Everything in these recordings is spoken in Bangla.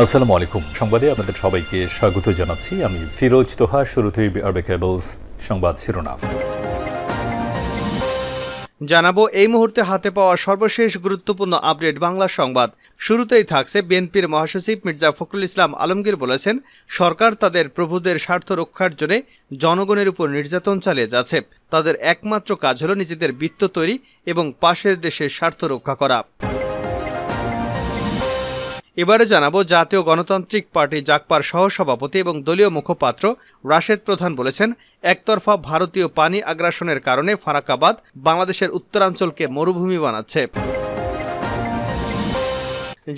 আসসালামু আলাইকুম। সংবাদে আপনাদের সবাইকে স্বাগত জানাচ্ছি। আমি ফিরোজ তোহা, শুরুতেই আরবে কেবলস সংবাদ শিরোনাম। জানাব, এই মুহূর্তে হাতে পাওয়া সর্বশেষ গুরুত্বপূর্ণ আপডেট বাংলা সংবাদ। শুরুতেই থাকছে বিএনপির মহাসচিব মির্জা ফখরুল ইসলাম আলমগীর বলেছেন, সরকার তাদের প্রভুদের স্বার্থ রক্ষার জন্য জনগণের উপর নির্যাতন চালিয়ে যাচ্ছে। তাদের একমাত্র কাজ হল নিজেদের বৃত্ত তৈরি এবং পাশের দেশের স্বার্থ রক্ষা করা। এবারে জানাব জাতীয় গণতান্ত্রিক পার্টি জাকপার সহসভাপতি এবং দলীয় মুখপাত্র রাশেদ প্রধান বলেছেন, একতরফা ভারতীয় পানি আগ্রাসনের কারণে ফারাকাবাদ বাংলাদেশের উত্তরাঞ্চলকে মরুভূমি বানাচ্ছে।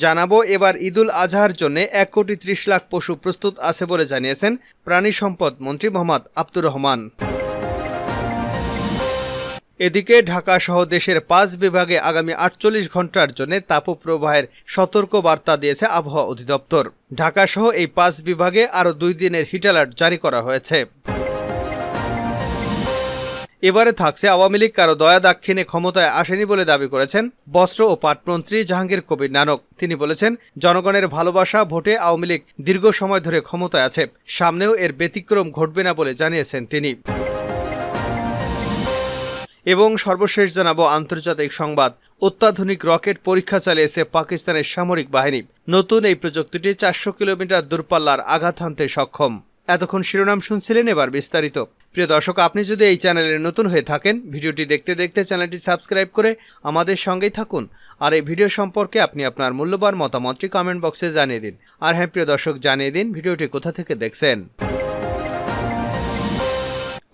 জানাব এবার ঈদুল আজহার জন্য এক কোটি ত্রিশ লাখ পশু প্রস্তুত আছে বলে জানিয়েছেন প্রাণী সম্পদ মন্ত্রী মোহাম্মদ আব্দুর রহমান। এদিকে ঢাকা সহ দেশের পাঁচ বিভাগে আগামী আটচল্লিশ ঘণ্টার জন্য তাপপ্রবাহের সতর্ক বার্তা দিয়েছে আবহাওয়া অধিদপ্তর। ঢাকা সহ এই পাঁচ বিভাগে আরও দুই দিনের হিট অ্যালার্ট জারি করা হয়েছে। এবারে থাকছে আওয়ামী লীগ কারও দয়া দাক্ষিণে ক্ষমতায় আসেনি বলে দাবি করেছেন বস্ত্র ও পাটমন্ত্রী জাহাঙ্গীর কবির নানক। তিনি বলেছেন, জনগণের ভালোবাসা ভোটে আওয়ামী লীগ দীর্ঘ সময় ধরে ক্ষমতায় আছে। সামনেও এর ব্যতিক্রম ঘটবে না বলে জানিয়েছেন তিনি। এবং সর্বশেষ জানাব আন্তর্জাতিক সংবাদ। অত্যাধুনিক রকেট পরীক্ষা চালিয়েছে পাকিস্তানের সামরিক বাহিনী। নতুন এই প্রযুক্তিটি চারশো কিলোমিটার দূরপাল্লার আঘাত হানতে সক্ষম। এতক্ষণ শিরোনাম শুনছিলেন এবার বিস্তারিত। প্রিয় দর্শক, আপনি যদি এই চ্যানেলে নতুন হয়ে থাকেন, ভিডিওটি দেখতে দেখতে চ্যানেলটি সাবস্ক্রাইব করে আমাদের সঙ্গেই থাকুন। আর এই ভিডিও সম্পর্কে আপনি আপনার মূল্যবান মতামতটি কমেন্ট বক্সে জানিয়ে দিন। আর হ্যাঁ প্রিয় দর্শক, জানিয়ে দিন ভিডিওটি কোথা থেকে দেখছেন।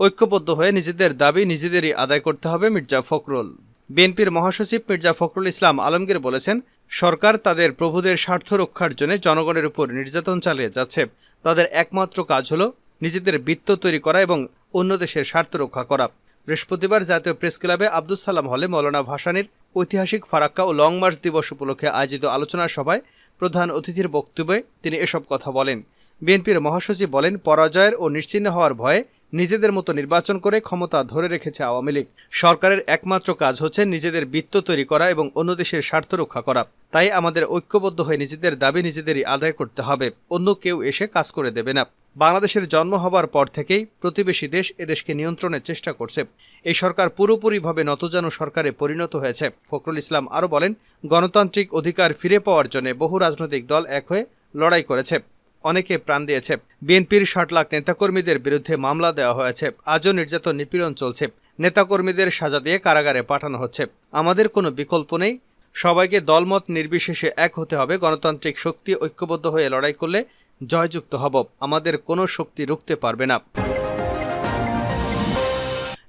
ঐক্যবদ্ধ হয়ে নিজেদের দাবি নিজেদেরই আদায় করতে হবে মির্জা ফখরুল। বিএনপির মহাসচিব মির্জা ফখরুল ইসলাম আলমগীর বলেছেন, সরকার তাদের প্রভুদের স্বার্থ রক্ষার জন্য জনগণের উপর নির্যাতন চালিয়ে যাচ্ছে। তাদের একমাত্র কাজ হলো নিজেদের বৃত্ত তৈরি করা এবং অন্য দেশের স্বার্থ রক্ষা করা। বৃহস্পতিবার জাতীয় প্রেস ক্লাবে আব্দুল সালাম হলে মৌলানা ভাসানির ঐতিহাসিক ফারাক্কা ও লং মার্চ দিবস উপলক্ষে আয়োজিত আলোচনা সভায় প্রধান অতিথির বক্তব্যে তিনি এসব কথা বলেন। বিএনপির মহাসচিব বলেন, পরাজয়ের ও নিশ্চিহ্ন হওয়ার ভয়ে নিজেদের মতো নির্বাচন করে ক্ষমতা ধরে রেখেছে আওয়ামী লীগ। সরকারের একমাত্র কাজ হচ্ছে নিজেদের বৃত্ত তৈরি করা এবং অন্য দেশের স্বার্থ রক্ষা করা। তাই আমাদের ঐক্যবদ্ধ হয়ে নিজেদের দাবি নিজেদেরই আদায় করতে হবে। অন্য কেউ এসে কাজ করে দেবে না। বাংলাদেশের জন্ম হবার পর থেকেই প্রতিবেশী দেশ এদেশকে নিয়ন্ত্রণের চেষ্টা করছে। এই সরকার পুরোপুরিভাবে নতজানু সরকারে পরিণত হয়েছে। ফখরুল ইসলাম আরও বলেন, গণতান্ত্রিক অধিকার ফিরে পাওয়ার জন্য বহু রাজনৈতিক দল এক হয়ে লড়াই করেছে। অনেকে প্রাণ দিয়েছে। বিএনপির ষাট লাখ নেতাকর্মীদের বিরুদ্ধে মামলা দেওয়া হয়েছে। আজও নির্যাতন নিপীড়ন চলছে। নেতাকর্মীদের সাজা দিয়ে কারাগারে পাঠানো হচ্ছে। আমাদের কোনো বিকল্প নেই। সবাইকে দলমত নির্বিশেষে এক হতে হবে। গণতান্ত্রিক শক্তি ঐক্যবদ্ধ হয়ে লড়াই করলে জয়যুক্ত হব। আমাদের কোনো শক্তি রুখতে পারবে না।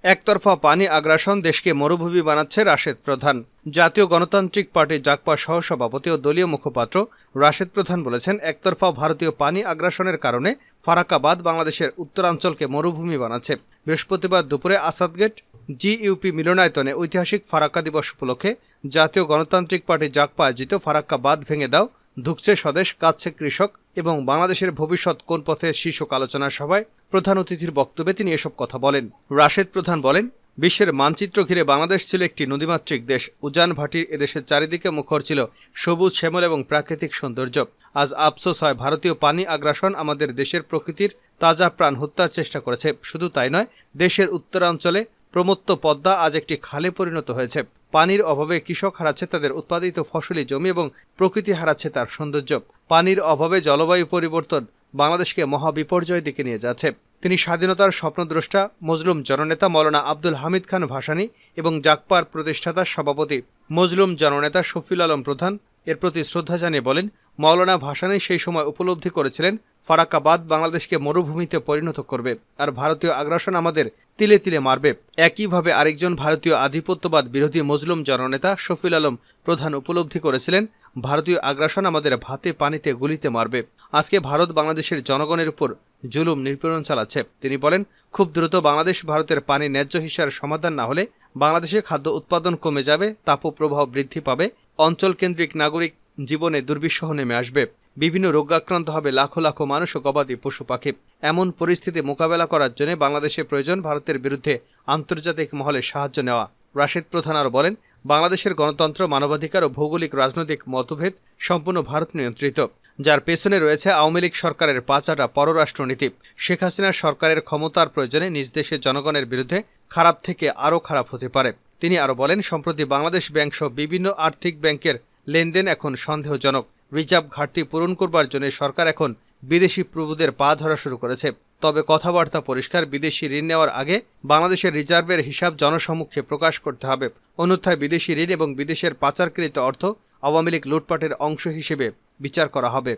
একতরফা পানি আগ্রাসন দেশকে মরুভূমি বানাচ্ছে রাশেদ প্রধান। জাতীয় গণতান্ত্রিক পার্টির জাকপা সহসভাপতি ও দলীয় মুখপাত্র রাশেদ প্রধান বলেছেন, একতরফা ভারতীয় পানি আগ্রাসনের কারণে ফারাকাবাদ বাংলাদেশের উত্তরাঞ্চলকে মরুভূমি বানাচ্ছে। বৃহস্পতিবার দুপুরে আসাদগেট জিইউপি মিলনায়তনে ঐতিহাসিক ফারাক্কা দিবস উপলক্ষে জাতীয় গণতান্ত্রিক পার্টি জাকপা আয়োজিত ফারাক্কা বাদ ভেঙে দাও, ধুকছে স্বদেশ কাচ্ছে কৃষক এবং বাংলাদেশের ভবিষ্যৎ কোন পথে শীর্ষক আলোচনা সভায় প্রধান অতিথির বক্তব্যে তিনি এসব কথা বলেন। রাশেদ প্রধান বলেন, বিশ্বের মানচিত্র ঘিরে বাংলাদেশ ছিল একটি নদীমাতৃক দেশ। উজান ভাটির এদেশের চারিদিকে মুখর ছিল সবুজ, শ্যামল এবং প্রাকৃতিক সৌন্দর্য। আজ আফসোস হয় ভারতীয় পানি আগ্রাসন আমাদের দেশের প্রকৃতির তাজা প্রাণ হত্যার চেষ্টা করেছে। শুধু তাই নয়, দেশের উত্তরাঞ্চলে প্রমত্ত পদ্মা আজ একটি খালে পরিণত হয়েছে। পানির অভাবে কৃষক হারাচ্ছে তাদের উৎপাদিত ফসলি জমি এবং প্রকৃতি হারাচ্ছে তার সৌন্দর্য। পানির অভাবে জলবায়ু পরিবর্তন বাংলাদেশকে মহাবিপর্যয়ের দিকে নিয়ে যাচ্ছে। তিনি স্বাধীনতার স্বপ্নদ্রষ্টা, মজলুম জননেতা মৌলানা আব্দুল হামিদ খান ভাসানী এবং জাকপার প্রতিষ্ঠাতা সভাপতি মজলুম জননেতা শফিল আলম প্রধান। এর প্রতি শ্রদ্ধা জানিয়ে বলেন, মৌলানা ভাসানী সেই সময় উপলব্ধি করেছিলেন, ফারাক্কাবাদ বাংলাদেশকে মরুভূমিতে পরিণত করবে। আর ভারতীয় আগ্রাসন আমাদের তিলে তিলে মারবে। একইভাবে আরেকজন ভারতীয় আধিপত্যবাদ বিরোধী মজলুম জননেতা শফিল আলম প্রধান উপলব্ধি করেছিলেন ভারতীয় আগ্রাসন আমাদের ভাতে, পানিতে, গুলিতে মারবে। আজকে ভারত বাংলাদেশের জনগণের উপর জুলুম নিপীড়ন চালাচ্ছে। তিনি বলেন, খুব দ্রুত বাংলাদেশ ভারতের পানি ন্যায্য হিসার সমাধান না হলে বাংলাদেশে খাদ্য উৎপাদন কমে যাবে তাপ তাপপ্রবাহ বৃদ্ধি পাবে অঞ্চল কেন্দ্রিক নাগরিক জীবনে দুর্বিষহ নেমে আসবে। বিভিন্ন রোগাক্রান্ত হবে লাখো লাখো মানুষ ও গবাদি পশু পাখি। এমন পরিস্থিতি মোকাবেলা করার জন্য বাংলাদেশে প্রয়োজন ভারতের বিরুদ্ধে আন্তর্জাতিক মহলে সাহায্য নেওয়া। রাশেদ প্রধান আরও বলেন বাংলাদেশের গণতন্ত্র, মানবাধিকার ও ভৌগোলিক রাজনৈতিক মতভেদ সম্পূর্ণ ভারত নিয়ন্ত্রিত। যার পেছনে রয়েছে আওয়ামী লীগ সরকারের পাঁচাটা পররাষ্ট্রনীতি। শেখ হাসিনার সরকারের ক্ষমতার প্রয়োজনে নিজ দেশের জনগণের বিরুদ্ধে খারাপ থেকে আরও খারাপ হতে পারে। তিনি আরও বলেন, সম্প্রতি বাংলাদেশ ব্যাংক সহ বিভিন্ন আর্থিক ব্যাংকের লেনদেন এখন সন্দেহজনক। রিজার্ভ ঘাটতি পূরণ করবার জন্য সরকার এখন বিদেশি প্রভুদের পা ধরা শুরু করেছে। তবে কথাবার্তা পরিষ্কার, বিদেশি ঋণ নেওয়ার আগে বাংলাদেশের রিজার্ভের হিসাব জনসমক্ষে প্রকাশ করতে হবে। অন্যথায় বিদেশি ঋণ এবং বিদেশের পাচারকৃত অর্থ আওয়ামী লীগ লুটপাটের অংশ হিসেবে বিচার করা হবে।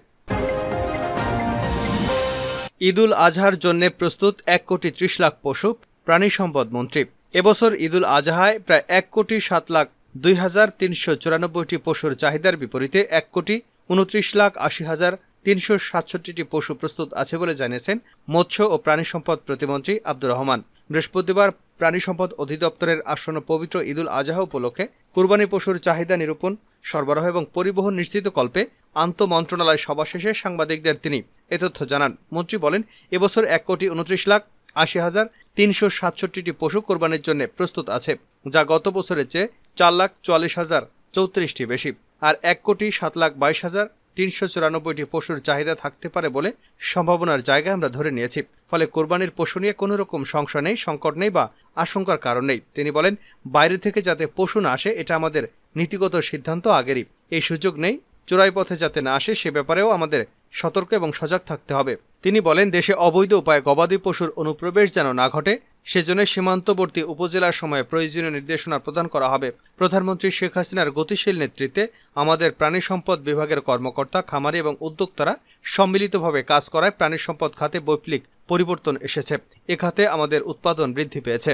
ঈদুল আজহার জন্য প্রস্তুত এক কোটি ত্রিশ লাখ পশু, প্রাণী সম্পদ মন্ত্রী। এবছর ঈদুল আজহায় প্রায় এক কোটি সাত লাখ দুই হাজার তিনশো চুরানব্বইটি পশুর চাহিদার বিপরীতে এক কোটি উনত্রিশ লাখ আশি হাজার তিনশো সাতষট্টিটি পশু প্রস্তুত আছে বলে জানিয়েছেন মৎস্য ও প্রাণী সম্পদ প্রতিমন্ত্রী আব্দুর রহমান। বৃহস্পতিবার প্রাণী সম্পদ অধিদপ্তরের আসন্ন পবিত্র ঈদুল আজহা উপলক্ষে কুরবানি পশুর চাহিদা নিরূপণ, সরবরাহ এবং পরিবহন নিশ্চিত কল্পে আন্ত মন্ত্রণালয় সভা শেষে সাংবাদিকদের তিনি এ তথ্য জানান। মন্ত্রী বলেন, এবছর এক কোটি উনত্রিশ লাখ আশি হাজার তিনশো সাতষট্টিটি পশু কোরবানির জন্য প্রস্তুত আছে, যা গত বছরের চেয়ে চার লাখ চুয়াল্লিশ হাজার চৌত্রিশটি বেশি। আর এক কোটি সাত লাখ বাইশ হাজার তিনশো চুরানব্বইটি পশুর চাহিদা থাকতে পারে বলে সম্ভাবনার জায়গা আমরা ধরে নিয়েছি। ফলে কোরবানির পশু নিয়ে কোনো রকম সংশয় নেই, সংকট নেই বা আশঙ্কার কারণ নেই। তিনি বলেন, বাইরে থেকে যাতে পশু না আসে, এটা আমাদের নীতিগত সিদ্ধান্ত আগেরই। এই সুযোগ নেই। চোরাই পথে যাতে না আসে, সে ব্যাপারেও আমাদের সতর্ক এবং সজাগ থাকতে হবে। তিনি বলেন, দেশে অবৈধ উপায়ে গবাদি পশুর অনুপ্রবেশ যেন না ঘটে, সেজন্য সীমান্তবর্তী উপজেলার সময়ে প্রয়োজনীয় নির্দেশনা প্রদান করা হবে। প্রধানমন্ত্রী শেখ হাসিনার গতিশীল নেতৃত্বে আমাদের প্রাণী সম্পদ বিভাগের কর্মকর্তা, খামারি এবং উদ্যোক্তারা সম্মিলিতভাবে কাজ করায় প্রাণী সম্পদ খাতে বৈপ্লিক পরিবর্তন এসেছে। এ খাতে আমাদের উৎপাদন বৃদ্ধি পেয়েছে।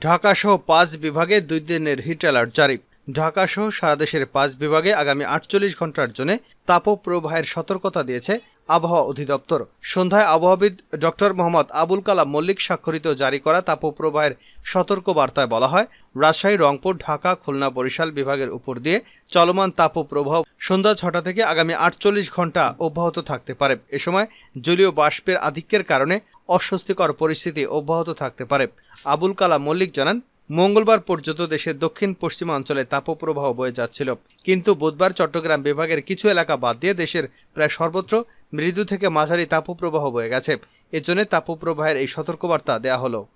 ঢাকাসহ পাঁচ বিভাগে দুই দিনের হিট অ্যালার্ট জারি। ঢাকাসহ সারা দেশের পাঁচ বিভাগে আগামী আটচল্লিশ ঘণ্টার জন্য তাপপ্রবাহের সতর্কতা দিয়েছে আবহাওয়া অধিদপ্তর। সন্ধ্যায় আবহাওয়াবিদ ডক্টর মোহাম্মদ আবুল কালাম মল্লিক স্বাক্ষরিত জারি করা তাপপ্রবাহের সতর্ক বার্তায় বলা হয়, রাজশাহী, রংপুর, ঢাকা, খুলনা, বরিশাল বিভাগের উপর দিয়ে চলমান তাপপ্রবাহ সন্ধ্যা ছটা থেকে আগামী আটচল্লিশ ঘণ্টা অব্যাহত থাকতে পারে। এ সময় জলীয় বাষ্পের আধিক্যের কারণে অস্বস্তিকর পরিস্থিতি অব্যাহত থাকতে পারে। আবুল কালাম মল্লিক জানান মঙ্গলবার পর্যন্ত দেশের দক্ষিণ পশ্চিমাঞ্চলে তাপপ্রবাহ বয়ে যাচ্ছিল। কিন্তু বুধবার চট্টগ্রাম বিভাগের কিছু এলাকা বাদ দিয়ে দেশের প্রায় সর্বত্র মৃদু থেকে মাঝারি তাপপ্রবাহ বয়ে গেছে। এর এজন্য তাপপ্রবাহের এই সতর্কবার্তা দেয়া হলো।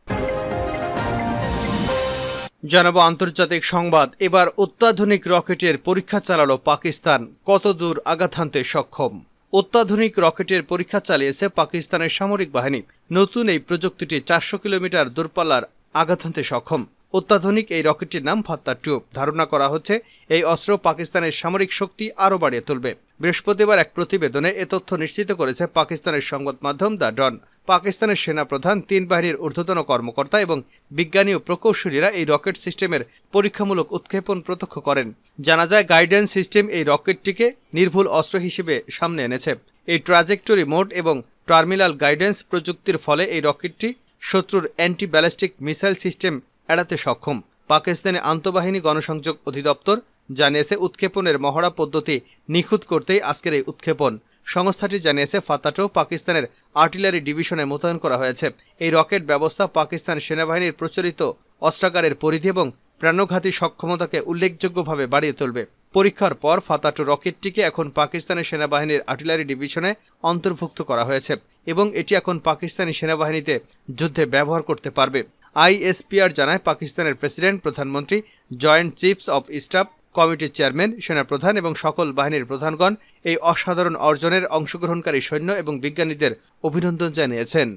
জানাব আন্তর্জাতিক সংবাদ। এবার অত্যাধুনিক রকেটের পরীক্ষা চালালো পাকিস্তান। কত দূর আঘাত হানতে সক্ষম? অত্যাধুনিক রকেটের পরীক্ষা চালিয়েছে পাকিস্তানের সামরিক বাহিনী। নতুন এই প্রযুক্তিটি চারশো কিলোমিটার দূরপাল্লার আঘাত হানতে সক্ষম। অত্যাধুনিক এই রকেটটির নাম ফাত্তা টুব ধারণা করা হচ্ছে এই অস্ত্র পাকিস্তানের সামরিক শক্তি আরও বাড়িয়ে তুলবে। বৃহস্পতিবার এক প্রতিবেদনে এ তথ্য নিশ্চিত করেছে পাকিস্তানের সংবাদ মাধ্যম দ্য ডন। পাকিস্তানের সেনাপ্রধান, তিন বাহিনীর ঊর্ধ্বতন কর্মকর্তা এবং বিজ্ঞানী ও প্রকৌশলীরা এই রকেট সিস্টেমের পরীক্ষামূলক উৎক্ষেপণ প্রত্যক্ষ করেন। জানা যায়, গাইডেন্স সিস্টেম এই রকেটটিকে নির্ভুল অস্ত্র হিসেবে সামনে এনেছে। এই ট্রাজেক্টরি মোড এবং টার্মিনাল গাইডেন্স প্রযুক্তির ফলে এই রকেটটি শত্রুর অ্যান্টি ব্যালিস্টিক মিসাইল সিস্টেম এড়াতে সক্ষম। পাকিস্তানি আন্তঃবাহিনী গণসংযোগ অধিদপ্তর জানিয়েছে, উৎক্ষেপণের মহড়া পদ্ধতি নিখুঁত করতেই আজকের এই উৎক্ষেপণ। সংস্থাটি জানিয়েছে ফাতাটো পাকিস্তানের আর্টিলারি ডিভিশনে মোতায়েন করা হয়েছে। এই রকেট ব্যবস্থা পাকিস্তান সেনাবাহিনীর প্রচলিত অস্ত্রাগারের পরিধি এবং প্রাণঘাতী সক্ষমতাকে উল্লেখযোগ্যভাবে বাড়িয়ে তুলবে। পরীক্ষার পর ফাতাটো রকেটটিকে এখন পাকিস্তানের সেনাবাহিনীর আর্টিলারি ডিভিশনে অন্তর্ভুক্ত করা হয়েছে এবং এটি এখন পাকিস্তানি সেনাবাহিনীতে যুদ্ধে ব্যবহার করতে পারবে। আইএসপিআর জানায় পাকিস্তানের প্রেসিডেন্ট, প্রধানমন্ত্রী, জয়েন্ট চিফস অব স্টাফ, কমিটির চেয়ারম্যান, সেনাপ্রধান এবং সকল বাহিনীর প্রধানগণ এই অসাধারণ অর্জনের অংশগ্রহণকারী সৈন্য এবং বিজ্ঞানীদের অভিনন্দন জানিয়েছেন।